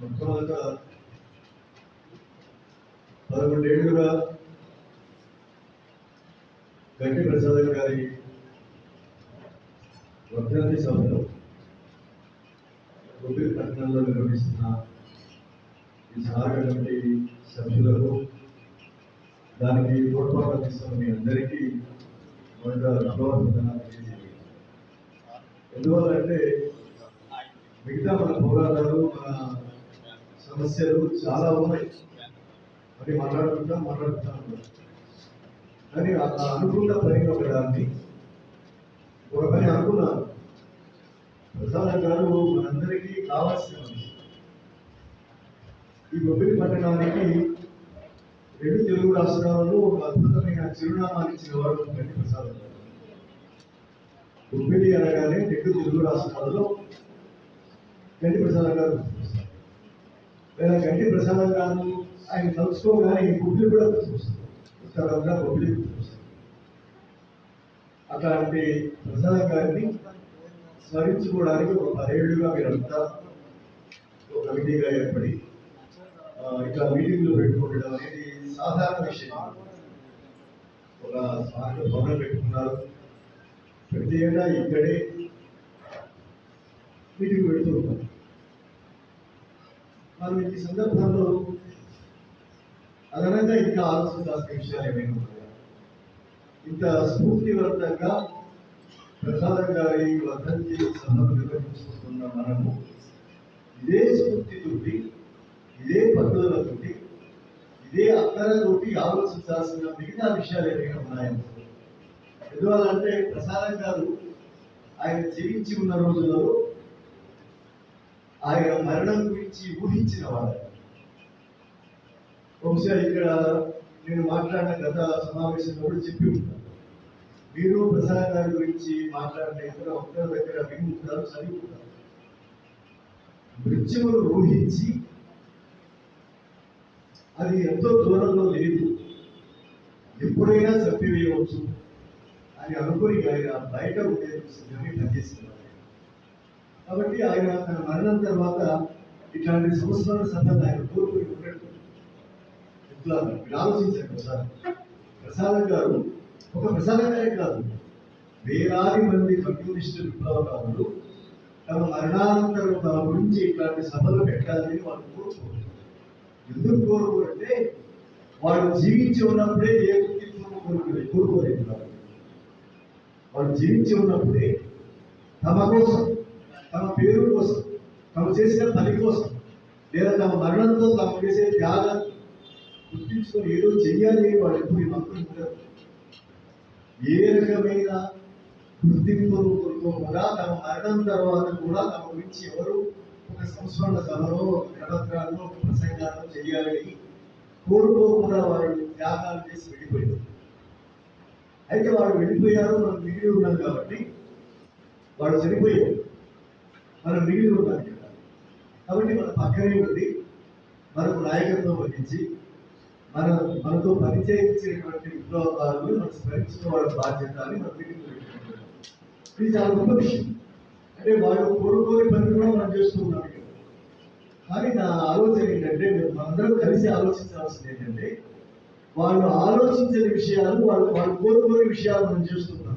మొట్టమొదట పదకొండేళ్ళుగా గట్టి ప్రసాద్ గారి వర్ధంతి సభలో గోపి పట్టణంలో నిర్వహిస్తున్న ఈ సహాయ కమిటీ సభ్యులకు దానికి తోడ్పాటు అందిస్తున్న మీ అందరికీ మొదట అభ్యర్థన ఎందువల్లంటే మిగతా మన పోరాటాలు మన సమస్యలు చాలా ఉన్నాయి. మరి మాట్లాడుకుంటా మాట్లాడుతూ ఉంటాం. కానీ ఆ అనుకున్న పని ఒక దాన్ని ఒక పని అనుకున్నాను ప్రసాద గారు మనందరికీ కావాల్సిన ఈ బొబ్బిలి పట్టణానికి రెండు తెలుగు రాష్ట్రాలలో ఒక అద్భుతమైన చిరునామా ఇచ్చిన వాడు ప్రసాద్ గారు. బొబ్బిలి అనగానే రెండు తెలుగు రాష్ట్రాలలో గంటి ప్రసాదం గారు లేదా గంటి ప్రసాదం గారు ఆయన తలుచుకోగానే ఈ బొబ్బిలి కూడా గుర్తొస్తుంది ఉత్తరంగా అట్లాంటి ప్రసాదం గారిని స్మరించుకోవడానికి ఒక పదేళ్ళుగా మీరంతా ఒక కమిటీగా ఏర్పడి ఇట్లా మీటింగ్లు పెట్టుకోవడం అనేది సాధారణ విషయం. ఒక స్థానిక భవనం పెట్టుకున్నారు. ప్రతి ఏడా ఇక్కడే మీటింగ్ పెడుతూ ఉంటారు. మనం ఈ సందర్భంలో అదనంగా ఇంకా ఆలోచించాల్సిన విషయాలు ఏమైనా ఉన్నాయా? ఇంత స్ఫూర్తివంతంగా ప్రసాదం గారి వర్ధంతి సభను నిర్వహించుకుంటున్న మనము ఇదే స్ఫూర్తితోటి ఇదే పద్ధతులతోటి ఇదే అక్కరతోటి ఆలోచించాల్సిన మిగతా విషయాలు ఏమైనా ఉన్నాయని ఎందువల్లంటే ప్రసారం గారు ఆయన జీవించి ఉన్న రోజులలో ఆయన మరణం గురించి ఊహించిన వాడు. బహుశా ఇక్కడ నేను మాట్లాడిన గత సమావేశంలో కూడా చెప్పి ఉంటాను. మీరు ప్రసాద్ గారి గురించి మాట్లాడిన ఇతర ఒకరి దగ్గర విని ఉంటారు చదివి ఉంటారు. మృత్యువును ఊహించి అది ఎంతో దూరంలో లేదు. ఎప్పుడైనా చంపివేయవచ్చు. అని అనుకుని ఆయన బయట ఉండే సిద్ధంగా పనిచేస్తున్నారు కాబట్టి ఆయన తన మరణం తర్వాత ఇట్లాంటి సంస్మరణ సభను ఆయన కోరుకుని ఉన్నట్టు ఇట్లా మీరు ఆలోచించారు ప్రసాద్ ప్రసాదం గారు ఒక ప్రసాద్ గారే కాదు. వేలాది మంది కమ్యూనిస్టు విప్లవకారులు తమ మరణానంతరం తమ గురించి ఇట్లాంటి సభలు పెట్టాలని వాళ్ళు కోరుకోరు. ఎందుకు కోరుకోరంటే వాళ్ళు జీవించి ఉన్నప్పుడే ఏ గుర్తింపు కోరుకోలేదు. కోరుకోలేదు. వాళ్ళు. జీవించి ఉన్నప్పుడే తమ కోసం తమ పేరు కోసం తమ చేసిన పని కోసం లేదా తమ మరణంతో తాము చేసే త్యాగం గుర్తించుకొని ఏదో చెయ్యాలి వాళ్ళు ఎప్పుడు అనుకుంటారు ఏ రకమైన గుర్తింపును కోరుకోకుండా తమ మరణం తర్వాత కూడా తమ గురించి ఎవరు ఒక సంస్మరణ సభలో ఒక కరపత్రాల్లో ఒక ప్రసంగాల్లో చేయాలని కోరుకోకుండా వారి త్యాగాలు చేసి వెళ్ళిపోయింది అయితే వాళ్ళు వెళ్ళిపోయారు మనం మిగిలి ఉన్నాం కాబట్టి వాళ్ళు చనిపోయారు మనం మిగిలి ఉన్నాం కదా కాబట్టి మన పక్కనే ఉండి మనకు నాయకత్వం వహించి మన మనతో పనిచేయించేటువంటి విప్లవకారులు మనం స్మరించుకోవడం బాధ్యత అని మనం ఇది చాలా గొప్ప విషయం. అంటే వాళ్ళు కోరుకోని పని కూడా మనం చేస్తున్నాం కానీ నా ఆలోచన ఏంటంటే మేము మనందరం కలిసి ఆలోచించాల్సింది ఏంటంటే వాళ్ళు ఆలోచించని విషయాలు వాళ్ళు వాళ్ళు కోరుకోని విషయాలు మనం చూస్తున్నాం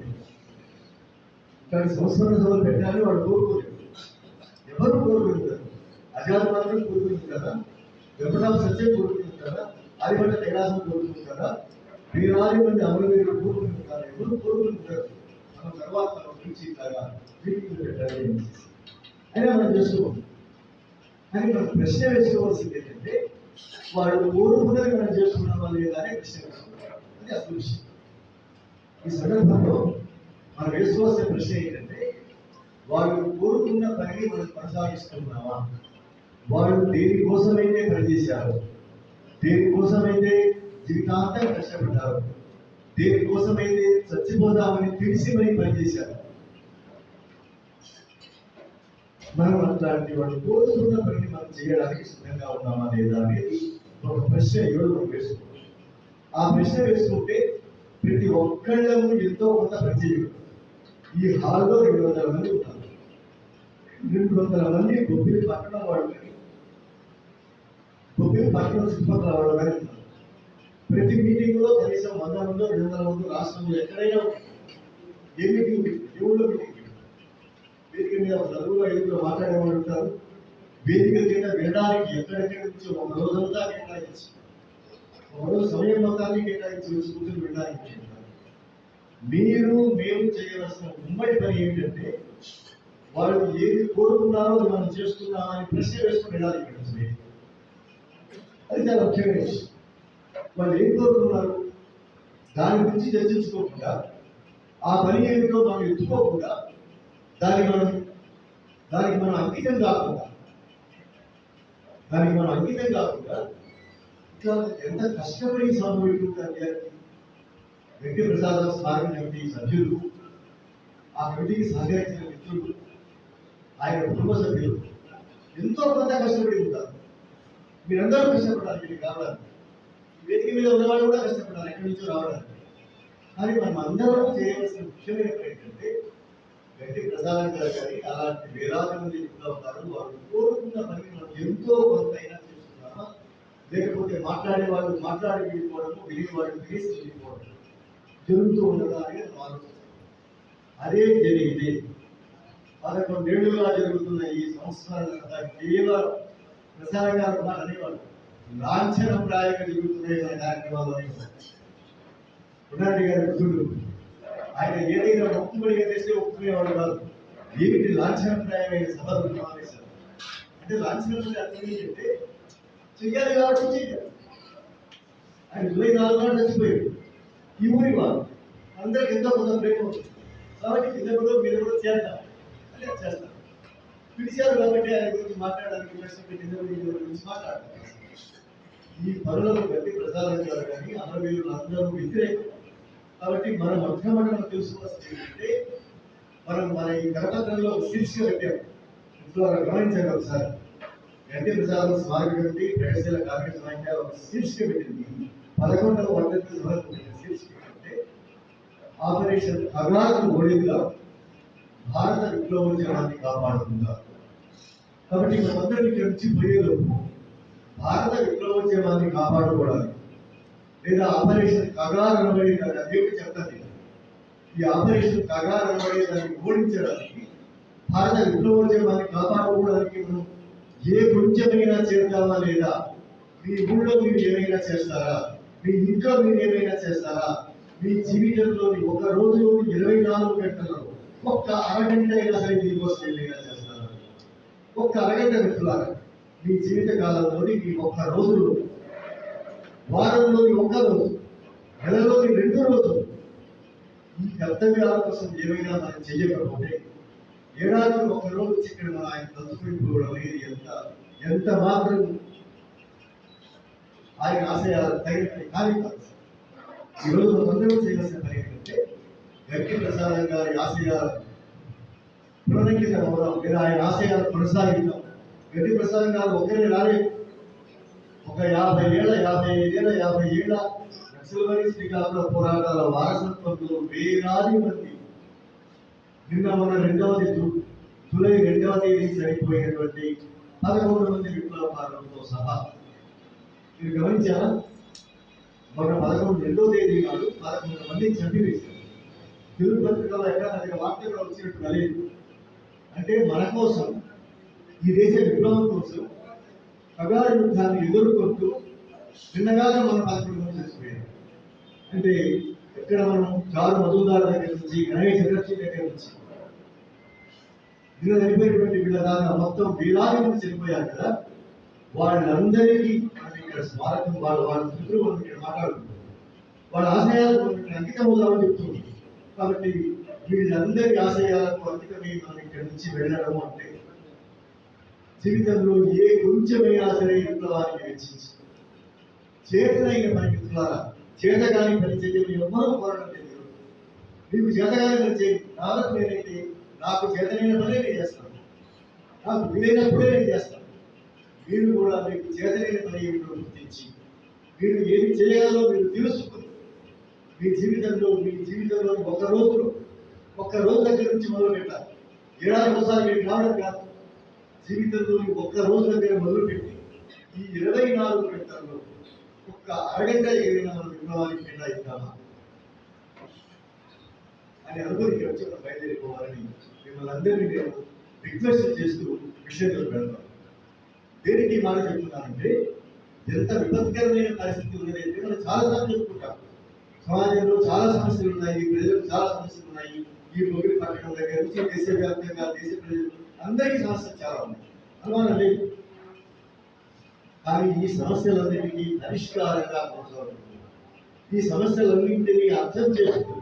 కానీ సంస్మరణ సభలు పెట్టాలని వాళ్ళు కోరుకోలేదు ఎవరు కోరుకుంటారు? అజాద్ మాత్రం కోరుకుంటుంది కదా? సత్యం కోరుకుంటారా ఆదిపట్ల కైలాసం కోరుకుంటారా వీరాది మంది అమరవీరులు కోరుకుంటారా? ఎవరు కోరుకుంటారు? మన తర్వాత మన గురించి ఇట్లాగా మీటింగ్లు పెట్టాలి అని అయినా మనం చేసుకోవాలి కానీ మనం ప్రశ్న వేసుకోవాల్సింది ఏంటంటే వాళ్ళు కోరుకున్నది మనం చేస్తున్నామా లేదా అనే విషయం. అది అసలు విషయం. ఈ సందర్భంలో మనం వేసుకోవాల్సిన ప్రశ్న ఏంటంటే వాళ్ళు కోరుకున్న పనిని మనం కొనసాగిస్తున్నామా వాళ్ళు దేనికోసమైతే పనిచేశారు దేనికోసమైతే జీవితాంతం కష్టపడ్డారు దేనికోసమైతే చచ్చిపోదామని తెలిసి మరి పనిచేశారు మనం అట్లాంటి వాళ్ళు కోరుకున్న పనిని మనం చేయడానికి సిద్ధంగా ఉన్నామా లేదా అనేది ఒక ప్రశ్న ఎవరు మనం ఆ ప్రశ్న వేసుకుంటే ప్రతి ఒక్కళ్ళము ఎంతో కొంత పని ఈ హాల్లో రెండు వందల మంది ఉన్నారు రెండు వందల మంది బొబ్బిలి పట్టణం వాళ్ళు కానీ బొబ్బిలి పట్టణం చుట్టుపక్కల వాళ్ళు కానీ ఉన్నారు ప్రతి మీటింగ్లో కనీసం వంద మందో రెండు వందల మంది రాష్ట్రంలో ఎక్కడైనా ఏ మీటింగ్ ఎవరిలో మీటింగ్ వేదిక మీద నలుగురు ఐదుగురు మాట్లాడేవాళ్ళు ఉంటారు. వేదిక కింద వినడానికి ఎక్కడెక్కడి నుంచి ఒక రోజంతా కేటాయించి ఒకరోజు సమయం మొత్తాన్ని కేటాయించి వచ్చి కూర్చొని వినడానికి మీరు మేము చేయవలసిన ఉమ్మడి పని ఏమిటంటే వాళ్ళు ఏది కోరుకున్నారో అది మనం చేస్తున్నామని ప్రశ్న వేసుకుని వెళ్ళాలి ఇక్కడ నుంచి. అది చాలా ముఖ్యమైన విషయం. వాళ్ళు ఏం కోరుకున్నారు? దాని గురించి చర్చించుకోకుండా ఆ పని ఏమిటో మనం ఎత్తుకోకుండా దానికి మనం దానికి మనం అంకితం కాకుండా దానికి మనం అంకితం కాకుండా ఇట్లా ఎంత కష్టపడి సామూహికంగా వెంకట ప్రసాదరావు స్మారక కమిటీ సభ్యులు ఆ కమిటీకి సహకరించిన మిత్రులు ఆయన కుటుంబ సభ్యులు ఎంతో కొంత కష్టపడి ఉంటారు. మీరందరూ కష్టపడాలి మీరు కావాలి. వేదిక మీద ఉన్నవాళ్ళు కూడా కష్టపడాలి ఎక్కడి నుంచో రావడానికి. కానీ మనం అందరం చేయవలసిన ముఖ్యమైన ఏంటంటే గట్టి ప్రసాదం గారు కానీ అలాంటి వేలాది మంది వ్యక్తులు ఉన్నారు. వారు కోరుకున్న పని మనం ఎంతో కొంతైనా చేస్తున్నామా? లేకపోతే మాట్లాడే వాళ్ళు మాట్లాడి వెళ్ళిపోవడము విని వాళ్ళు వినేసి వెళ్ళిపోవడం జరుగుతూ ఉండడానికి అనేది అదే జరిగితే పదకొండేళ్ళుగా జరుగుతున్న ఈ సంస్కరణ కేవలం ప్రసాద్ గారు మాట లాంఛనప్రాయంగా జరుగుతున్నాయి మన కార్యక్రమాలు అనేవాళ్ళు. గారి వృద్ధుడు ఆయన ఏదైనా ఒప్పుబడిగా చేస్తే ఒప్పుకునేవాడు కాదు. ఏమిటి లాంఛనప్రాయమైన సభలు సమావేశాలు అంటే లాంఛనప్రాయ అర్థం ఏంటంటే చెయ్యాలి కాబట్టి చెయ్యాలి. ఆయన ఇరవై నాలుగు నాడు చచ్చిపోయాడు. ఈ ఊరి వారు అందరికి ఎంతో కొంత ప్రేమ ఉంటుంది కాబట్టి కింద కూడా మీరు కూడా చేద్దాం అంటే చేస్తాం పిలిచారు కాబట్టి ఆయన గురించి మాట్లాడడానికి ప్రశ్న గురించి మాట్లాడతారు. ఈ పనులను గట్టి ప్రసాదం కానీ అమరవీరులు అందరూ వ్యతిరేకం. కాబట్టి మనం మొట్టమొదటి తెలుసుకోవాల్సింది ఏంటంటే మనం మన ఈ కరపత్రంలో శీర్షిక పెట్టాం ఇంట్లో గమనించండి ఒకసారి. గట్టి ప్రసాదం స్మారక కమిటీ ప్రగతిశీల కార్మిక సమాఖ్య ఒక శీర్షిక పెట్టింది. పదకొండవ వర్గంతి వరకు శీర్షిక అంటే ఆపరేషన్ అగాధం ఓడిందా భారత విప్లవోద్యమాన్ని కాపాడుతుందా కాబట్టి మనందరికీ నుంచి పోయేలోపు భారత విప్లవోద్యమాన్ని కాపాడుకోవడానికి లేదా ఆపరేషన్ కగా అనబడి దాని అదేమిటి చెప్తాను ఈ ఆపరేషన్ కగా అనబడి ఓడించడానికి భారత విప్లవోద్యమాన్ని కాపాడుకోవడానికి మనం ఏ కొంచెమైనా చేద్దామా లేదా? మీ ఊళ్ళో మీరు ఏమైనా చేస్తారా? మీ ఇంట్లో మీరు ఏమైనా చేస్తారా? మీ జీవితంలోని ఒక రోజు ఇరవై నాలుగు గంటలు ఒక్క అరగంట అయినా సరే దీనికోసం ఏమైనా చేస్తారా? ఒక్క అరగంట మిత్రులారా మీ జీవిత కాలంలోని మీ ఒక్క రోజులో వారంలోని ఒక రోజు నెలలోని రెండు రోజులు. ఈ కర్తవ్యాల కోసం ఏమైనా మనం చెయ్యకపోతే ఏడాది ఒక రోజు ఇక్కడ మనం ఆయన తలుచుకుని పోవడం అనేది ఎంత ఎంత మాత్రం ఆయన ఆశయాలు తగిన పని కాని కాదు. ఈరోజు మనందరం చేయాల్సిన పని ఏంటంటే గట్టి ప్రసాదం గారి ఆశయాలు పునరంకితం అవుదాం లేదా ఆయన ఆశయాలు కొనసాగించడం గట్టి ప్రసాదం గారు ఒకరే రాలేదు. ఒక యాభై ఏళ్ళ యాభై ఐదేళ్ళ యాభై ఏళ్ళ నక్సల్బరీ శ్రీకాకుళ పోరాటాల వారసత్వంలో వేలాది మంది. నిన్న మన రెండవది జూలై రెండవ తేదీ చనిపోయినటువంటి పదకొండు మంది విప్లవకారులతో సహా. మీరు గమనించారా? మన పదకొండు రెండవ తేదీ కాదు పదకొండు మంది చంపివేశారు. తెలుగు పత్రికల ఎక్కడ నాకు వార్తలు వచ్చినట్టు లేదు. అంటే మన కోసం ఈ దేశ విప్లవం కోసం కగారు యుద్ధాన్ని ఎదుర్కొంటూ చిన్నగానే మనం పదకొండు మంది చచ్చిపోయారు అంటే ఇక్కడ మనం చారు మధుదారు దగ్గర నుంచి గణేష్ చక్రవర్తి దగ్గర నుంచి నిన్న చనిపోయినటువంటి వీళ్ళ దాకా మొత్తం వేలాది మంది చనిపోయారు కదా. వాళ్ళందరికీ మనం ఇక్కడ స్మారకం వాళ్ళ వాళ్ళ మిత్రులు మనం ఇక్కడ మాట్లాడుతున్నాం వాళ్ళ ఆశయాలకు మనం ఇక్కడ అంకితం అవుదామని చెప్తున్నాం. కాబట్టి వీళ్ళందరి ఆశయాలకు అంకితమై మనం ఇక్కడ నుంచి వెళ్ళడం అంటే జీవితంలో ఏ కొంచెమైనా సరే విప్లవానికి వెచ్చించి. చేతనైన పని మిత్రులారా చేతగాని పరిచయం చేయడం. ఎవ్వరూ కోరడం లేదు నీకు చేతగాని పరిచయం నాకు నేనైతే నాకు చేతనైన పనే నేను చేస్తాను. నాకు వీలైనప్పుడే నేను చేస్తాను. మీరు కూడా మీకు చేతనైన పని ఏమిటో గుర్తించి మీరు ఏమి చేయాలో మీరు తెలుసుకుని మీ జీవితంలో మీ జీవితంలో ఒక రోజులో ఒక్క రోజు దగ్గర నుంచి మొదలు పెట్టాలి ఏడాది ఒకసారి మీరు రావడం కాదు. జీవితంలో ఒక్క రోజు దగ్గర మొదలుపెట్టి ఈ ఇరవై నాలుగు గంటల్లో ఒక్క అరగంట ఏదైనా నాలుగు విప్లవానికి కేటాయిద్దామా? అని అనుకుని వచ్చి మనం బయలుదేరిపోవాలని మిమ్మల్ని అందరినీ నేను రిక్వెస్ట్ చేస్తూ విషయంలో పెడతాను దేనికి మాట చెప్తున్నానంటే ఎంత విపత్కరమైన పరిస్థితి ఉన్నదైతే మనం చాలా సార్లు చెప్పుకుంటాం. సమాజంలో చాలా సమస్యలు ఉన్నాయి ప్రజలకు చాలా సమస్యలు ఉన్నాయి. ఈ పొగిడి పట్టణం దగ్గర నుంచి దేశవ్యాప్తంగా దేశ ప్రజలు అందరికీ సమస్యలు చాలా ఉన్నాయి. అనుమానం లేదు. కానీ ఈ సమస్యలన్నిటికీ పరిష్కారంగా కొనసాగుతుంది ఈ సమస్యలన్నింటినీ అర్థం చేసుకుని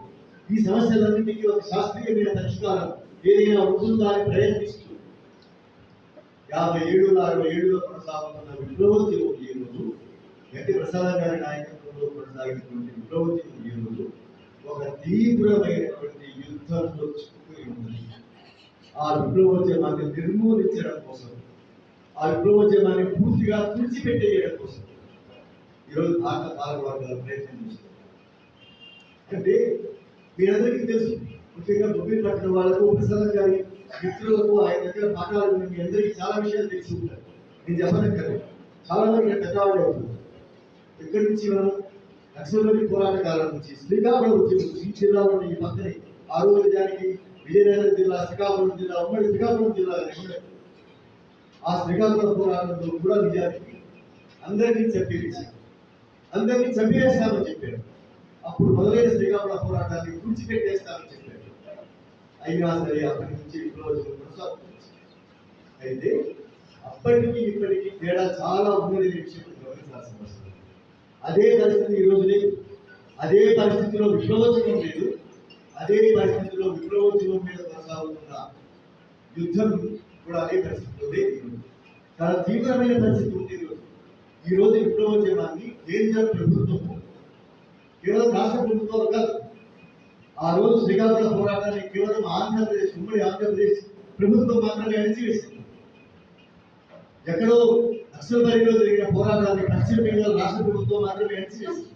ఈ సమస్యలన్నింటికీ ఒక శాస్త్రీయమైన పరిష్కారం ఏదైనా ఉంటుందా అని ప్రయత్నిస్తూ యాభై ఏడు అరవై ఏడులో కొనసాగుతున్న విప్లవోద్యమం ఈ రోజు గట్టి ప్రసాద్ గారి నాయకత్వంలో కొనసాగినటువంటి విప్లవోద్యమం ఈ రోజు ఒక తీవ్రమైనటువంటి యుద్ధంలో ఆ విప్లవోద్యమాన్ని నిర్మూలించడం కోసం ఆ విప్లవోద్యమాన్ని పూర్తిగా తుడిచిపెట్టేయడం కోసం ఈరోజు భారత పాలక వర్గాలు ప్రయత్నం చేస్తున్నారు అంటే మీరందరికీ తెలుసు ముఖ్యంగా బొబ్బిలి పట్టిన వాళ్ళకు ప్రసాదం గారి మిత్రులకు ఆయన దగ్గర పాఠాలు మీ అందరికీ చాలా విషయాలు తెలిసి ఉంటారు నేను చెప్పనక్కర్లేదు. చాలా మంది పెద్దవాళ్ళు అవుతున్నారు. ఇక్కడి నుంచి మనం నక్సల్బరి పోరాట కాలం నుంచి శ్రీకాకుళం ఉద్యమం ఈ జిల్లాలో ఈ పక్కనే ఆరోగ్యానికి విజయనగరం జిల్లా శ్రీకాకుళం జిల్లా ఉమ్మడి శ్రీకాకుళం జిల్లా ఆ శ్రీకాకుళం పోరాటంలో కూడా విద్యార్థికి అందరినీ చంపేసి అందరినీ చంపేస్తామని చెప్పారు. అప్పుడు మొదలైన శ్రీకాకుళం పోరాటాన్ని పూడ్చిపెట్టేస్తామని చెప్పారు. అయినా సరే అక్కడి నుంచి విప్లవోద్యమం అయితే అప్పటికి ఇప్పటికి తేడా చాలా ఉన్నది అనే విషయం గమనించాల్సిన అవసరం అదే పరిస్థితి ఈరోజు లేదు అదే పరిస్థితిలో విశ్వవచనం లేదు. అదే పరిస్థితి కొనసాగుతున్న యుద్ధం కూడా అదే పరిస్థితి చాలా తీవ్రమైన పరిస్థితి ఉంది ఈరోజు. ఈ రోజు విప్లవోద్యమాన్ని కేంద్ర ప్రభుత్వం కేవలం రాష్ట్ర ప్రభుత్వాలు కాదు. ఆ రోజు శ్రీకాకుళం పోరాటాన్ని కేవలం ఆంధ్రప్రదేశ్ ఉమ్మడి ఆంధ్రప్రదేశ్ ప్రభుత్వం మాత్రమే అణిచివేసింది. ఎక్కడో నక్సల్బరిలో జరిగిన పోరాటాన్ని పశ్చిమ బెంగాల్ రాష్ట్ర ప్రభుత్వం మాత్రమే అణిచివేసింది.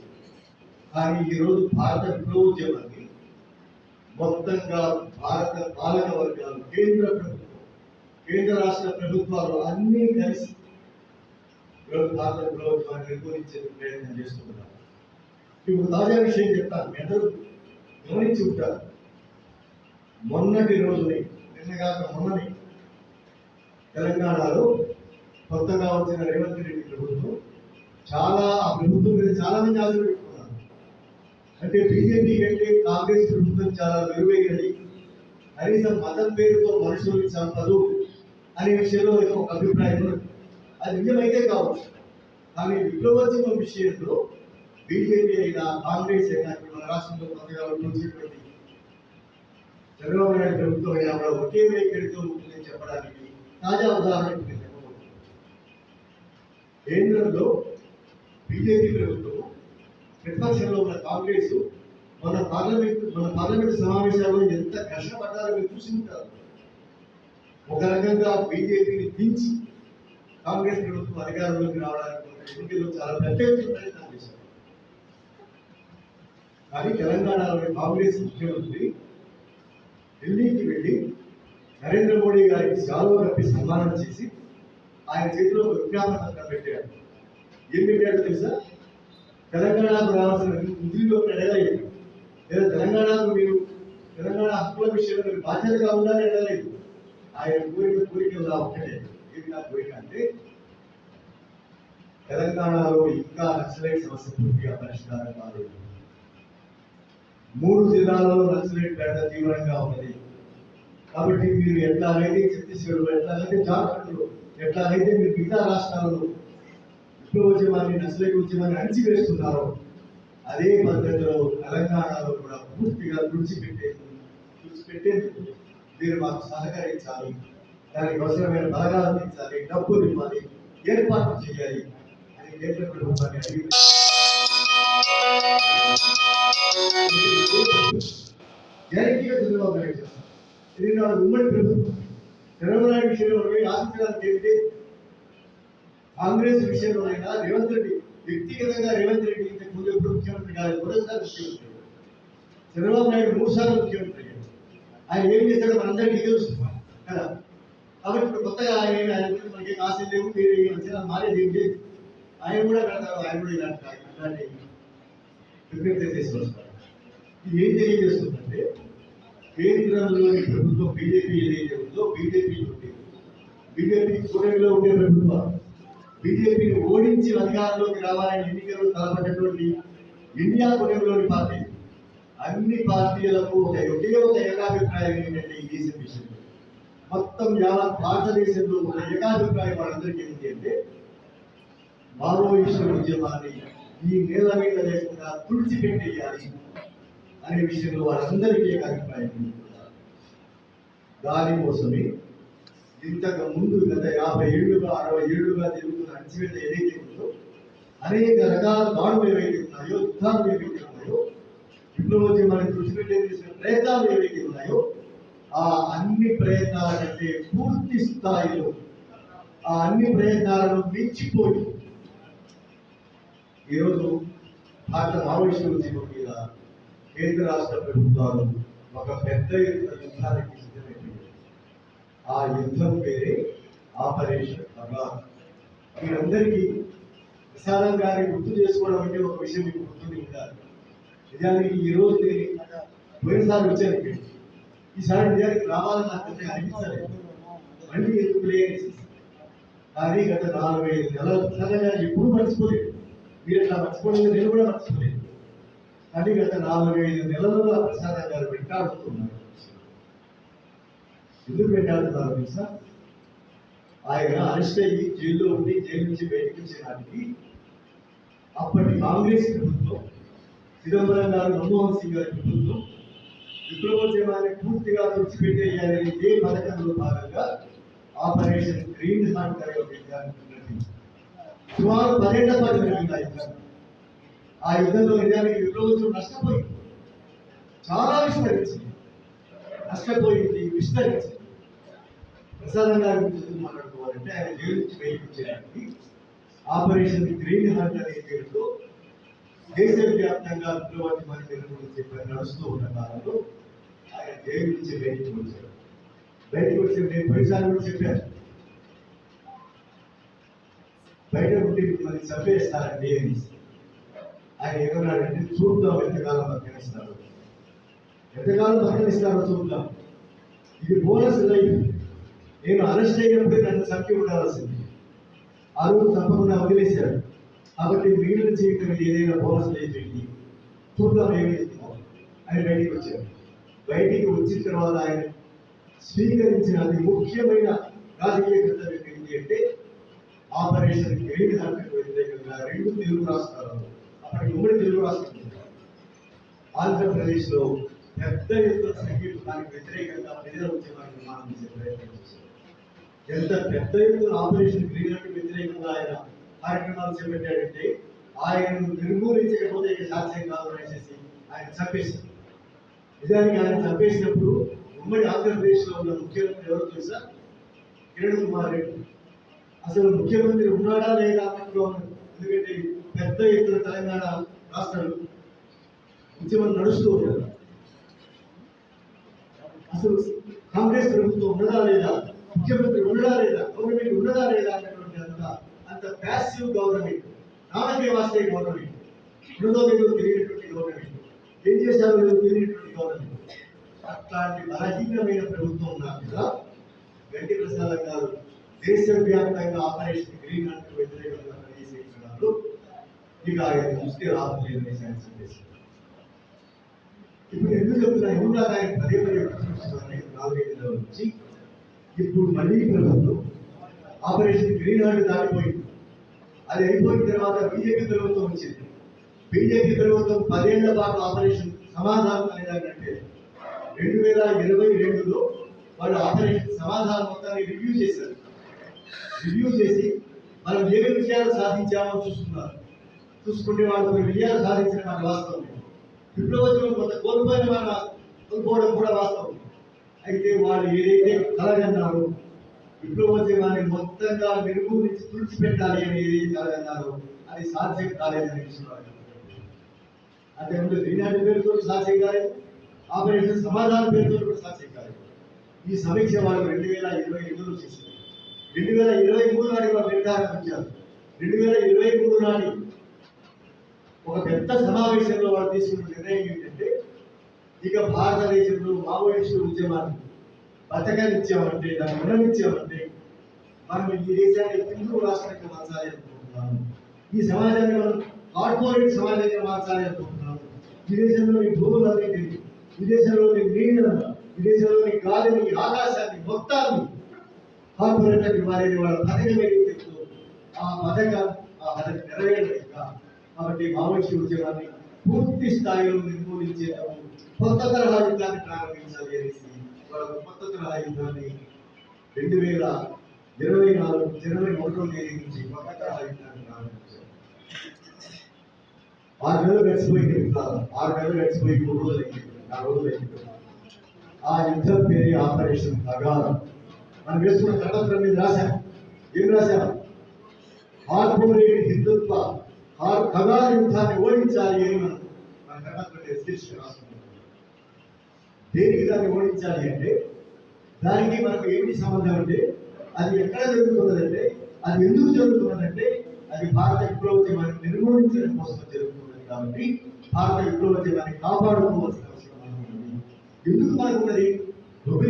కానీ ఈ రోజు భారత విప్లవోద్యమాన్ని మొత్తంగా భారత పాలక వర్గాలు కేంద్ర ప్రభుత్వం కేంద్ర రాష్ట్ర ప్రభుత్వాలు అన్నీ కలిసి భారత ప్రభుత్వాన్ని నిర్వహించే ప్రయత్నం చేస్తున్నారు. ఇప్పుడు తాజా విషయం చెప్తాను. మెదడు గమనించి ఉంటారు. మొన్నటి రోజుని నిన్నగాక మొన్నని తెలంగాణలో కొత్తగా వచ్చిన రేవంత్ రెడ్డి ప్రభుత్వం చాలా ఆ ప్రభుత్వం మీద చాలా మంది ఆశలు అంటే బీజేపీ కంటే కాంగ్రెస్ ప్రభుత్వం చాలా మెరుగైనది. కనీసం మతం పేరుతో మనుషుల్ని చంపదు అనే విషయంలో ఒక అభిప్రాయం అది నిజమైతే కావచ్చు. కానీ విప్లవోద్యమం విషయంలో బీజేపీ అయినా కాంగ్రెస్ అయినా మన రాష్ట్రంలో కొత్తగా వచ్చేటువంటి చంద్రబాబు నాయుడు ప్రభుత్వం అయినా కూడా ఒకే వైఖరితో ఉంటుందని చెప్పడానికి తాజా ఉదాహరణ నేను చెప్పబోతున్నాను. కేంద్రంలో బీజేపీ ప్రభుత్వం ప్రతిపక్షంలో ఉన్న కాంగ్రెస్ మన పార్లమెంట్ మన పార్లమెంట్ సమావేశాల్లో ఎంత కష్టపడ్డారో మీరు చూసి ఉంటారు. ఒక రకంగా బీజేపీని దించి కాంగ్రెస్ ప్రభుత్వం అధికారంలోకి రావడానికి ఎన్నికల్లో చాలా పెద్ద ప్రయత్నం చేశారు కానీ తెలంగాణలోని కాంగ్రెస్ ముఖ్యమంత్రి ఢిల్లీకి వెళ్ళి నరేంద్ర మోడీ గారికి శాలువ కప్పి సన్మానం చేసి ఆయన చేతిలో విజ్ఞాపన పెట్టారు. ఏం పెట్టాడో తెలుసా? తెలంగాణకు రావాల్సిన నిధుల్లో అడగలేదు లేదా. తెలంగాణకు మీరు తెలంగాణ హక్కుల విషయంలో మీరు బాధ్యతగా ఉండాలని అడగలేదు ఆయన కోరిక కోరికల్లో ఒక్కటే. ఏమి నా కోరిక అంటే తెలంగాణలో ఇంకా నక్సలైట్ సమస్య పూర్తిగా పరిష్కారం కాలేదు మూడు జిల్లాలలో నక్సలైట్ పేట తీవ్రంగా ఉన్నది. కాబట్టి మీరు ఎట్లాగైతే ఛత్తీస్గఢ్లో ఎట్లాగైతే జార్ఖండ్లో ఎట్లాగైతే మీరు మిగతా రాష్ట్రాలలో విప్లవోద్యమాన్ని నక్సలైట్ ఉద్యమాన్ని అణిచివేస్తున్నారో. అదే పద్ధతిలో తెలంగాణలో కూడా పూర్తిగా తుడిచిపెట్టేందుకు తుడిచిపెట్టేందుకు మీరు మాకు సహకరించాలి. దానికి అవసరమైన బలగాలు అందించాలి డబ్బులు ఇవ్వాలి ఏర్పాటు చేయాలి అని కేంద్ర ప్రభుత్వాన్ని అడిగి గ్యారెంటీగా చంద్రబాబు నాయుడు చేస్తారు ఇది ఉమ్మడి ప్రభుత్వం. చంద్రబాబు నాయుడు విషయంలో ఆశించడానికి ఏంటి? కాంగ్రెస్ విషయంలోనైనా రేవంత్ రెడ్డి వ్యక్తిగతంగా రేవంత్ రెడ్డి ఇంతకు ముందు ఎప్పుడు ముఖ్యమంత్రి కాదు మొదటిసారి ముఖ్యమంత్రి చంద్రబాబు నాయుడు మూడు సార్లు ముఖ్యమంత్రి అయ్యాడు. ఆయన ఏం చేశాడో మనందరికీ తెలుసు. కదా? కాబట్టి ఇప్పుడు కొత్తగా ఆయన ఏమి- ఆయన గురించి మనకి ఏం ఆశలు లేవు మీరు అంచనా మారేది ఏం లేదు. ఆయన కూడా కడతారు ఆయన కూడా ఇలాంటి ఇలాంటి ప్రిపేర్ చేసి వస్తారు. ఇది ఏం తెలియజేస్తుందంటే కేంద్రంలోని ప్రభుత్వం బీజేపీ ఏదైతే ఉందో బీజేపీ ఉంది బీజేపీ కూటమిలో ఉండే ప్రభుత్వం బీజేపీని ఓడించి అధికారంలోకి రావాలని ఎన్నికలు తలపడినటువంటి ఇండియా కొనుగోలు పార్టీ. అన్ని పార్టీలకు ఒక ఒకే ఒక ఏకాభిప్రాయం ఏంటంటే ఈ దేశం విషయంలో మొత్తం యావత్ భారతదేశంలో ఒక ఏకాభిప్రాయం వాళ్ళందరికీ ఏంటి అంటే మావోయిస్టుల ఉద్యమాన్ని ఈ నేల మీద లేకుండా తుడిచిపెట్టేయాలి అనే విషయంలో వాళ్ళందరికీ ఏకాభిప్రాయం దానికోసమే ఇంతకు ముందు గత యాభై ఏళ్ళుగా అరవై ఏళ్ళుగా జరుగుతున్న అణచివేత ఏదైతే ఉందో అనేక రకాల దాడులు ఏవైతే ఉన్నాయో యుద్ధాలు ఏవైతే ఉన్నాయో విప్లవోద్యమాన్ని తుడిచిపెట్టే చేసిన ప్రయత్నాలు ఏవైతే ఉన్నాయో ఆ అన్ని ప్రయత్నాల కంటే పూర్తి స్థాయిలో ఆ అన్ని ప్రయత్నాలను మించిపోయి ఈరోజు భారత మావోయిస్టు ఉద్యమం మీద కేంద్ర రాష్ట్ర ప్రభుత్వాలు ఒక పెద్ద యుద్ధానికి ఆ యుద్ధం పేరే ఆపరేషన్ అగాధ్ మీరందరికీ విశాలం గారి గుర్తు చేసుకోవడం అంటే ఒక విషయం మీకు గుర్తుండి ఉండాలి. నిజానికి ఈ రోజు నేను పోయినసారి వచ్చాను ఇక్కడికి ఈసారి నిజానికి రావాలని నాకు అంతే అనిపించలేదు. మళ్ళీ ఎందుకులే కానీ గత నాలుగు ఐదు నెలల నిజంగా ఎప్పుడు మర్చిపోలేదు. మీరు ఇట్లా మర్చిపోలేదు నేను కూడా మర్చిపోలేదు. కానీ గత నాలుగు ఐదు నెలలుగా ప్రసాదం గారు వెంటాడుతున్నారు ఎందుకు వెంటాడుతున్నారు తెలుసా? ఆయన అరెస్ట్ అయ్యి జైల్లో ఉండి జైలు నుంచి బయటకు వచ్చినానికి అప్పటి కాంగ్రెస్ ప్రభుత్వం చిదంబరం గారు మన్మోహన్ సింగ్ గారి ప్రభుత్వం విప్లవోద్యమాన్ని పూర్తిగా తుడిచిపెట్టేయాలని ఇదే పథకంలో భాగంగా ఆపరేషన్ గ్రీన్ హార్ట్ అనే ఒక సుమారు పదేళ్ళ పాటు జరిగింది ఆ యుద్ధం. ఆ యుద్ధంలో నిజానికి విప్లవోద్యమం నష్టపోయింది. చాలా విస్తరించింది నష్టపోయింది విస్తరించింది. ప్రసాదం గారి గురించి మాట్లాడుకోవాలంటే ఆయన జైలు నుంచి బయటకు ఆపరేషన్ గ్రీన్ హార్ట్ అనే పేరుతో దేశవ్యాప్తంగా విప్లవోద్యమాన్ని నిర్వహించే పని నడుస్తూ ఉన్న కాలంలో ఆయన జైలు నుంచి బయటకు వచ్చారు. బయటకు వచ్చి నేను పోయినసారి కూడా చెప్పాను. బయట ఉంటే మరి చంపేస్తారండి అని. ఆయన ఏమన్నాడంటే చూద్దాం ఎంతకాలం బతికిస్తారు. ఎంతకాలం బతికిస్తారో చూద్దాం. ఇది బోనస్ లైఫ్. నేను అరెస్ట్ అయినప్పుడే నన్ను చంపి ఉండాల్సింది. ఆ రోజు తప్పకుండా వదిలేశారు. కాబట్టి మిగిలిన జీవితం ఏదైనా బోనస్ అయిపోయింది ఏంటి చూద్దాం ఏమి ఆయన బయటికి వచ్చారు. బయటికి వచ్చిన తర్వాత ఆయన స్వీకరించిన అది ముఖ్యమైన రాజకీయ కర్తవ్యం ఏంటి అంటే ఆపరేషన్ గ్రీన్ హార్ట్కు వ్యతిరేకంగా రెండు తెలుగు రాష్ట్రాలు అక్కడికి ఉమ్మడి తెలుగు రాష్ట్రం ఆంధ్రప్రదేశ్లో పెద్ద ఎత్తున సంఖ్యకు దానికి వ్యతిరేకంగా ప్రజల ఉద్యమాన్ని నిర్మాణం చేసే ప్రయత్నం చేశారు. ఎంత పెద్ద ఎత్తున ఆపరేషన్ గ్రీన్లకు వ్యతిరేకంగా ఆయన కార్యక్రమాలు చేపట్టాడంటే ఆయనను నిర్మూలించకపోతే ఇక సాధ్యం కాదు అనేసి ఆయన చంపేశారు నిజానికి ఆయన చంపేసినప్పుడు ఉమ్మడి ఆంధ్రప్రదేశ్లో ఉన్న ముఖ్యమంత్రి ఎవరు తెలుసా? కిరణ్ కుమార్ రెడ్డి. అసలు ముఖ్యమంత్రి ఉన్నాడా లేదా అన్నట్టుగా ఉన్నది ఎందుకంటే పెద్ద ఎత్తున తెలంగాణ రాష్ట్రాలు ఉద్యమం నడుస్తూ ఉన్నారు అసలు కాంగ్రెస్ ప్రభుత్వం ఉన్నదా లేదా? ముఖ్యమంత్రి ఉండడా లేదా? గవర్నమెంట్ ఉండడా లేదా అనేటువంటి అంత అంత ప్యాసివ్ గవర్నమెంట్. నామకే వాస్తే గవర్నమెంట్. ఉన్నదో లేదో తెలియనటువంటి గవర్నమెంట్. ఏం చేశారో లేదో తెలియనటువంటి గవర్నమెంట్? అట్లాంటి బలహీనమైన ప్రభుత్వం ఉన్నా కూడా గంటి ప్రసాదం గారు దేశవ్యాప్తంగా ఆపరేషన్ గ్రీన్ అంటే వ్యతిరేకంగా పనిచేసే క్షణాలు ఇక ఆయన దృష్టి రావట్లేదు అనేసి ఆయన ఇప్పుడు ఎందుకు చెప్తున్నా? ఎందుకు ఆయన పదే పదే చూస్తున్నారని నాలుగైదు నెలల నుంచి ఇప్పుడు మళ్ళీ ప్రభుత్వం ఆపరేషన్ గ్రీన్ హార్ట్ దాటిపోయింది. అది అయిపోయిన తర్వాత బీజేపీ ప్రభుత్వం వచ్చింది. బీజేపీ ప్రభుత్వం పదేళ్ళ పాటు ఆపరేషన్ సమాధానం అనేదాకంటే రెండు వేల ఇరవై రెండులో వాళ్ళు ఆపరేషన్ సమాధానం మొత్తాన్ని రివ్యూ చేశారు. రివ్యూ చేసి మనం ఏ విజయాలు సాధించామో చూస్తున్నారు. చూసుకుంటే వాళ్ళు కొన్ని విజయాలు సాధించిన మన వాస్తవం. విప్లవోద్యమం కొంత కోల్పోయిన మన కోల్పోవడం కూడా వాస్తవం. అయితే వారు ఏదైతే కలగన్నారో వారిని మొత్తంగా నిర్మూలించి తుడిచిపెట్టాలి అని ఏదైతే కలగన్నారో అది సాధ్యం కాలేదని విషయం అంతేముందు శ్రీనాథ్ పేరుతో సాధ్యం కాలేదు ఆపరేషన్ సమాధానం పేరుతో కూడా సాధ్యం కాలేదు. ఈ సమీక్ష వాళ్ళు రెండు వేల ఇరవై ఎనిమిదిలో చేసింది రెండు వేల ఇరవై మూడు నాటి వాళ్ళు నిర్ధారణ ఇచ్చారు. రెండు వేల ఇరవై మూడు నాటి ఒక పెద్ద సమావేశంలో వాళ్ళు తీసుకున్న నిర్ణయం ఏంటంటే ఇక భారతదేశంలో మావోయిస్టు ఉద్యమాన్ని బతకనిచ్చామంటే దాన్ని ఉండనిచ్చామంటే మనం ఈ దేశాన్ని హిందూ రాష్ట్రంగా మార్చాలి అనుకుంటున్నాము. ఈ సమాజాన్ని మనం కార్పొరేట్ సమాజంగా మార్చాలి అనుకుంటున్నాము. ఈ దేశంలోని భూములన్నింటినీ ఈ దేశంలోని నీళ్ళను ఈ దేశంలోని గాలిని ఆకాశాన్ని మొత్తాన్ని కార్పొరేట్లకు మారేది వాళ్ళ పథకం ఏదైతే ఆ పథకం ఆ పథకం నెరవేరలేక కాబట్టి మావోయిస్టు ఉద్యమాన్ని పూర్తి స్థాయిలో నిర్మూలించేటప్పుడు కొత్త తరహా యుద్ధాన్ని ప్రారంభించాలి అనేసి వాళ్ళ కొత్త తరహా యుద్ధాన్ని రెండు వేల ఇరవై నాలుగు ఇరవై ఒకటో తేదీ నుంచి కొత్త తరహా యుద్ధాన్ని ప్రారంభించారు. ఆరు నెలలు గడిచిపోయింది యుద్ధాలు ఆరు నెలలు గడిచిపోయి మూడు రోజులు అయింది ఆ రోజులు అయింది ఆ యుద్ధం పేరు ఆపరేషన్ అగారం మనం వేసుకున్న కటపత్రం మీద రాశాం. ఏం రాశాం? కార్పొరేట్ హిందుత్వ ఆ ఖగార యుద్ధాన్ని ఓడించాలి అని మనం మన కటపత్రం మీద శీర్షిక దేనికి దాన్ని ఓడించాలి అంటే దానికి మనకు ఏమిటి సంబంధం అంటే అది ఎక్కడ జరుగుతున్నదంటే అది ఎందుకు జరుగుతున్నదంటే అది భారత విప్లవోద్యమాన్ని నిర్మూలించడం కోసం జరుగుతున్నది కాబట్టి భారత విప్లవోద్యమాన్ని కాపాడుకోవాల్సిన అవసరం ఉంది ఎందుకు మనకు ఉన్నది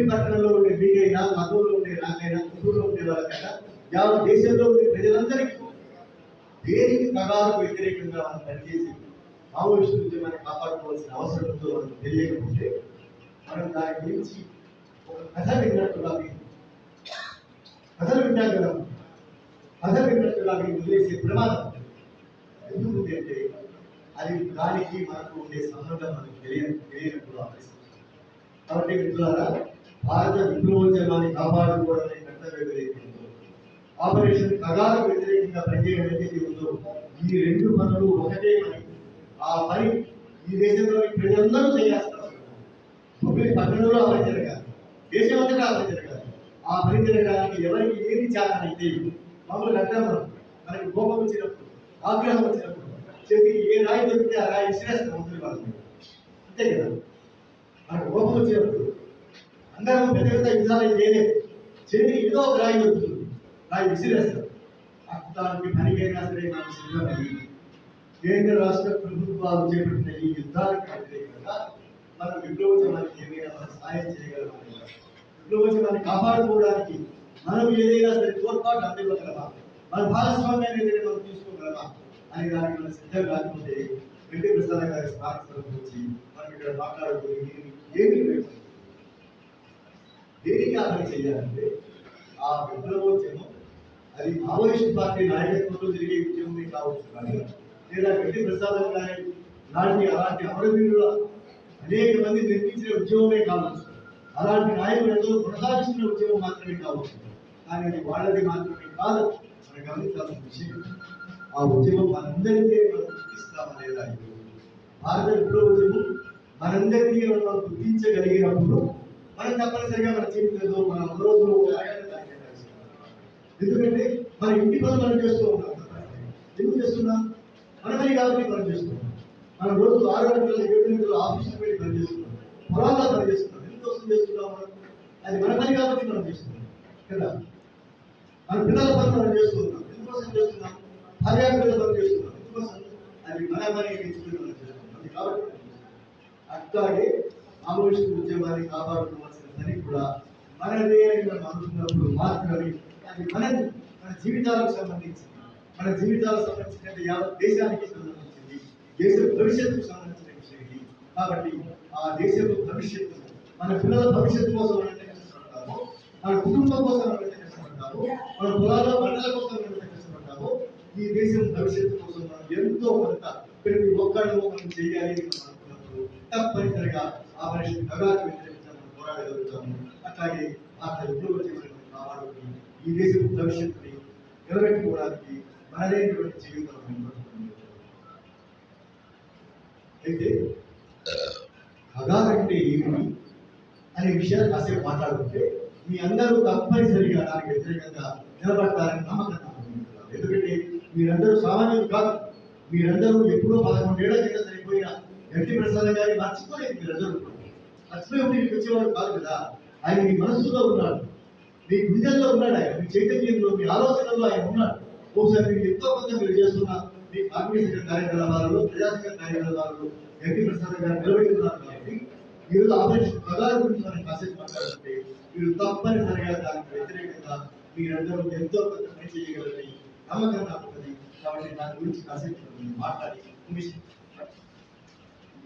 పట్టణంలో ఉండే మీకైనా మధువులో ఉండే నాకైనా కుటుంబంలో ఉండే వాళ్ళకైనా యావత్ దేశంలో ఉండే ప్రజలందరికీ దేనికి కగాలకు వ్యతిరేకంగా మనం పనిచేసి మావోయిస్టు ఉద్యమాన్ని కాపాడుకోవాల్సిన అవసరం ఉందో మనకు తెలియకపోతే మనం దాని గురించి ఒక కథ విన్నట్టుగా విని కథలు వింటాం కదా కథ విన్నట్టుగా విని వదిలేసే ప్రమాదం ఎందుకు ఉంది అంటే అది దానికి మనకు ఉండే సంబంధం మనకు తెలియ తెలియనప్పుడు ఆపేస్తుంది కాబట్టి మిత్రులారా భారత విప్లవోద్యమాన్ని కాపాడుకోవడానికి కర్తవ్యం ఏదైతే ఆపరేషన్ కగాలకు వ్యతిరేకంగా పనిచేయడం ఏదైతే ఉందో ఈ రెండు పనులు ఒకటే పని ఆ పని ఈ దేశంలోని ప్రజలందరూ చేయాల్సిన అవసరం పట్టణంలో అమలు జరగాలి. దేశమంతటా ఆ పని జరగాలి. ఆ పని జరగడానికి ఎవరికి ఏది చేతనైతే మామూలుగా అంటే మనం. మనకి కోపం వచ్చినప్పుడు ఆగ్రహం వచ్చినప్పుడు చేతి ఏ రాయి దొరికితే ఆ రాయి విసిరేస్తాం ముందు వాళ్ళని. అంతే కదా? మనకు కోపం వచ్చినప్పుడు అందరం పెద్ద పెద్ద యుద్ధాలు చేయలేదు చేతి ఏదో ఒక రాయి దొరుకుతుంది. రాయి విసిరేస్తాం అట్లాంటి పనికైనా సరే మనం సిద్ధమయ్యి కేంద్ర రాష్ట్ర ప్రభుత్వాలు చేపట్టిన ఈ యుద్ధాలకు వ్యతిరేకంగా మన విప్లవోద్యమానికి ఏమైనా మనం సహాయం చేయగలమని విప్లవోద్యమాన్ని కాపాడుకోవడానికి మనం ఏదైనా సరే తోడ్పాటు అందివ్వగలమా? మన భాగస్వామ్యాన్ని ఏదైనా మనం తీసుకోగలమా? అనే దానికి మనం సిద్ధం కాకపోతే వెంకట ప్రసాద గారి స్మారకం వచ్చి మనం ఇక్కడ మాట్లాడుకుని ఏమి దేనికి ఆ చేయాలంటే ఆ విప్లవోద్యమం అది మావోయిస్ట్ పార్టీ నాయకత్వంలో జరిగే ఉద్యమమే కావచ్చు కానీ లేదా గట్టి ప్రసాదం గారి లాంటి అలాంటి అమరవీరుల అనేక మంది నిర్మించిన ఉద్యమమే కావచ్చు అలాంటి నాయకులు ఎంతో కొనసాగిస్తున్న ఉద్యమం మాత్రమే కావచ్చు కానీ అది వాళ్ళది మాత్రమే కాదు. మనం గమనించాల్సిన విషయం ఆ ఉద్యమం మనందరికీ మనం గుర్తిస్తామా లేదా ఇప్పుడు భారత విప్లవోద్యమం మనందరికీ మనం గుర్తించగలిగినప్పుడు మనం తప్పనిసరిగా మన జీవితంలో మన రోజులు ఎందుకంటే మన ఇంటి పనులు మనం చేస్తూ ఉన్నాం. ఎందుకు చేస్తున్నాం? మనమని కాబట్టి పని చేస్తున్నాం. మన రోజు ఆరు గంటల ఏడు గంటల ఆఫీస్కి వెళ్ళి పనిచేస్తున్నాం పొలాల్లో పని చేస్తున్నాం. ఎందుకోసం చేస్తున్నాం మనం. అది మన పని కాబట్టి మనం చేస్తున్నాం. కదా? మన పిల్లల పని మనం చేస్తున్నాం. ఎందుకోసం చేస్తున్నాం? భార్య పిల్లల పని చేస్తున్నాం. ఎందుకోసం అది మన పని ఎంచుకుని మనం చేస్తున్నాం. అది కాబట్టి అట్లాగే మామూలు ఉద్యమాన్ని కాపాడుకోవాల్సిన పని కూడా మనదే అని మనం అనుకున్నప్పుడు మాత్రమే అది మన మన జీవితాలకు సంబంధించి మన జీవితాలకు సంబంధించిన యావత్ దేశానికి సంబంధించి దేశ భవిష్యత్తుకు సంబంధించిన విషయం ఇది కాబట్టి ఆ దేశపు భవిష్యత్తు మన పిల్లల భవిష్యత్తు కోసం ఎవరైతే కష్టపడతారో మన కుటుంబం కోసం ఎవరైతే కష్టపడతారో మన కులాల మండల కోసం ఎవరైతే కష్టపడతారో ఈ దేశం భవిష్యత్తు కోసం మనం ఎంతో కొంత ప్రతి ఒక్కళ్ళు మనం చేయాలి తప్పనిసరిగా ఆ గగాకు వ్యతిరేకంగా వ్యతిరేకించాలని పోరాడగలుగుతాము. అట్లాగే ఆ విప్లవ వచ్చేటువంటి కావాలని ఈ దేశం భవిష్యత్తుని నిలబెట్టుకోవడానికి మనదైనటువంటి జీవితం అయితే ఖగారంటే ఏమి అనే విషయాన్ని కాసేపు మాట్లాడుకుంటే మీ అందరూ తప్పనిసరిగా దానికి వ్యతిరేకంగా నిలబడతారని నమ్మకం ఎందుకంటే మీరందరూ సామాన్యులు కాదు. మీరందరూ ఎప్పుడో పదకొండేళ్ళ కింద సరిపోయిన గట్టి ప్రసాద్ గారి మర్చిపోలేదు మీరందరూ. మర్చిపోయి ఉంటే మీకు వచ్చేవాడు కాదు కదా. ఆయన మీ మనస్సులో ఉన్నాడు. మీ గుండెల్లో ఉన్నాడు ఆయన. మీ చైతన్యంలో మీ ఆలోచనలో ఆయన ఉన్నాడు. ఒకసారి మీరు ఎంతో కొంత మీరు చేస్తున్న మీ కాంగ్రెస్ కార్యకలాపాలలో ప్రజాసంఘ కార్యకలాపాలలో ఎంపీ ప్రసాద్ గారు నిలబడి కాబట్టి ఈరోజు ఆపరేషన్ పగారు గురించి మనం కాసేపు మాట్లాడుతుంటే మీరు తప్పనిసరిగా దానికి వ్యతిరేకంగా మీరందరూ ఎంతో కొంత పని చేయగలరని నమ్మకం నాకు కాబట్టి దాని గురించి కాసేపు మాట్లాడి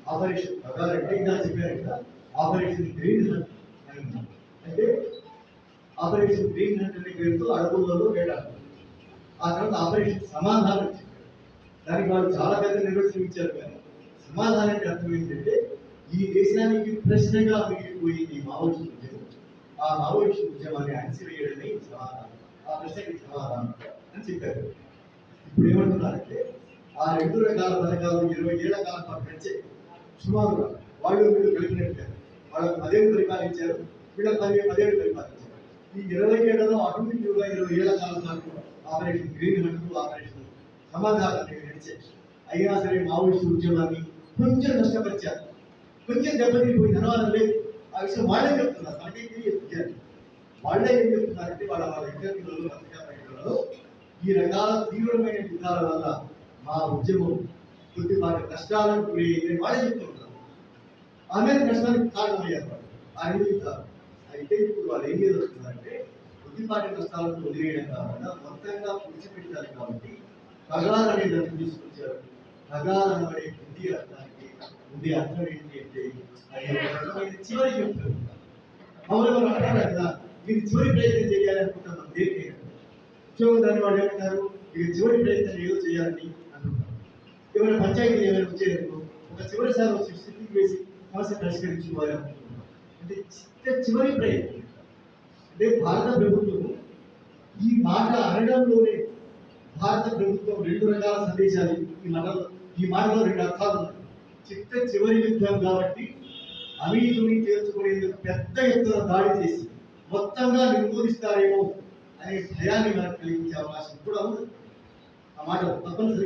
ఆపరేషన్ పగారు అంటే ఇలా చెప్పారు కదా ఆపరేషన్ గ్రీన్ హంట్ అని అంటే ఆపరేషన్ గ్రీన్ హంట్ అనే పేరుతో అడవులలో వేటాడు ఆ తర్వాత ఆపరేషన్ సమాధానం దానికి వాళ్ళు చాలా పెద్ద నిర్వచనం ఇచ్చారు కానీ సమాధానానికి అర్థం ఏంటంటే ఈ దేశానికి ప్రశ్నగా మిగిలిపోయింది ఈ మావోయిస్ట్ ఉద్యమం ఆ మావోయిస్ట్ ఉద్యమాన్ని అణిచివేయడమే సమాధానం. ఆ ప్రశ్నకి సమాధానం అని చెప్పారు. ఇప్పుడు ఏమంటున్నారంటే ఆ రెండు రకాల పథకాలు ఇరవై ఏళ్ళ కాలం పక్కనే సుమారుగా వాళ్ళు వీళ్ళు కలిపినట్టు వాళ్ళకు పదేళ్ళు పరిపాలించారు వీళ్ళకి పది పదేళ్ళు పరిపాలించారు. ఈ ఇరవై ఏళ్ళలో అటుగా ఇరవై ఏళ్ళ కాలం పాటు ఆపరేషన్ గ్రీన్ హండ్ ఆపరేషన్ సమాధానం అనేవి అయినా సరే మావోయిస్టు ఉద్యమాన్ని కొంచెం నష్టపరిచారు. కొంచెం దెబ్బతిపోయింది అనుమానం లేదు. ఆ విషయం వాళ్ళే చెప్తున్నారు. మనకి తెలియదు విద్యార్థి వాళ్ళే ఏం చెప్తున్నారంటే వాళ్ళ వాళ్ళ విద్యార్థులలో పత్రికా ప్రకటనలో ఈ రకాల తీవ్రమైన యుద్ధాల వల్ల మా ఉద్యమం కొద్దిపాటి కష్టాలకు గురయ్యిందని వాళ్ళే చెప్తున్నారు ఆమె కష్టానికి కారణమయ్యారు వాళ్ళు. ఆ రెండు అయితే ఇప్పుడు వాళ్ళు ఏం చేస్తున్నారంటే కొద్దిపాటి కష్టాలను వదిలేయడం కాకుండా మొత్తంగా పుడిచిపెట్టాలి కాబట్టి కగార్ అనే దాన్ని తీసుకొచ్చారు. కగార్ అనబడే హిందీ అర్థానికి ఉండే అర్థం ఏంటి అంటే అది చివరి చెప్తారు మౌలిక అంటారు కదా? ఇది చివరి ప్రయత్నం చేయాలనుకుంటాం మనం దేనికి ఉద్యోగం దాన్ని వాళ్ళు ఏమంటారు? ఇది చివరి ప్రయత్నం ఏదో చేయాలని అనుకుంటారు. ఎవరైనా పంచాయతీ ఏమైనా వచ్చేందుకు ఒక చివరిసారి వచ్చి స్థితికి వేసి సమస్య పరిష్కరించుకోవాలి అనుకుంటున్నాం అంటే చిట్ట చివరి ప్రయత్నం. అంటే భారత ప్రభుత్వం ఈ మాట అనడంలోనే భారత ప్రభుత్వం రెండు రకాల సందేశాలు ఈ మాట ఈ మాటలో రెండు అర్థాలు ఉన్నాయి. చిట్ట చివరి యుద్ధం కాబట్టి అవినీతిని తేల్చుకునేందుకు పెద్ద ఎత్తున దాడి చేసి మొత్తంగా నిర్మూలిస్తారేమో అనే భయాన్ని మనకు కలిగించే అవకాశం కూడా ఉంది. ఆ మాట తప్పనిసరి